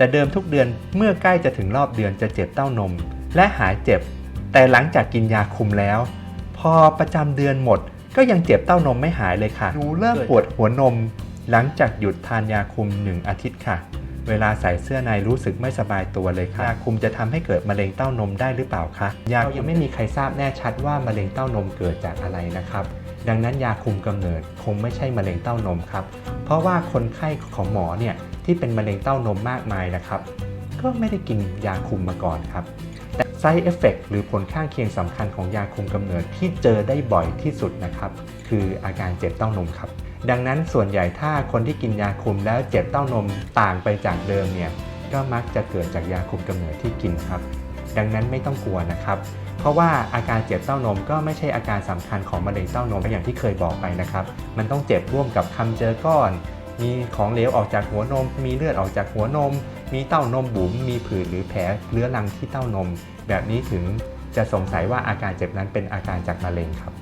แต่เดิมทุกเดือนเมื่อใกล้จะถึงรอบเดือนจะเจ็บเต้านม และหายเจ็บ แต่หลังจากกินยาคุมแล้ว พอประจำเดือนหมด ก็ยังเจ็บเต้านมไม่หายเลยค่ะหนูเริ่มปวดหัวนม หลังจากหยุดทานยาคุม 1 อาทิตย์ค่ะ เวลาใส่เสื้อในรู้สึกไม่สบายตัวเลยค่ะยาคุมจะทำให้เกิดมะเร็งเต้านมได้หรือเปล่าคะยายังไม่มีใครทราบแน่ชัดว่ามะเร็งเต้านมเกิดจากอะไรนะครับดังนั้นยาคุมกำเนิดคงไม่ใช่มะเร็งเต้านมครับ เพราะว่าคนไข้ของหมอเนี่ย ที่เป็นมะเร็งเต้านมมากมายนะครับ ก็ไม่ได้กินยาคุมมาก่อนครับ แต่ side effect หรือผลข้างเคียงสำคัญของยาคุมกำเนิดที่เจอได้บ่อยที่สุดนะครับ คืออาการเจ็บเต้านมครับ ดังนั้นส่วนใหญ่ถ้าคนที่กินยาคุมแล้วเจ็บเต้านมต่างไปจากเดิมเนี่ยก็มักจะเกิดจากยาคุมกำเนิดที่กินครับ ดังนั้นไม่ต้องกลัวนะครับเพราะว่าอาการเจ็บเต้านมก็ไม่ใช่อาการสำคัญของมะเร็งเต้านมอย่างที่เคยบอกไปนะครับ มันต้องเจ็บร่วมกับคำเจอก้อน มีของเหลวออกจากหัวนม มีเลือดออกจากหัวนม มีเต้านมบุ๋ม มีผื่นหรือแผลเรื้อรังที่เต้านม แบบนี้ถึงจะสงสัยว่าอาการเจ็บนั้นเป็นอาการจากมะเร็งครับ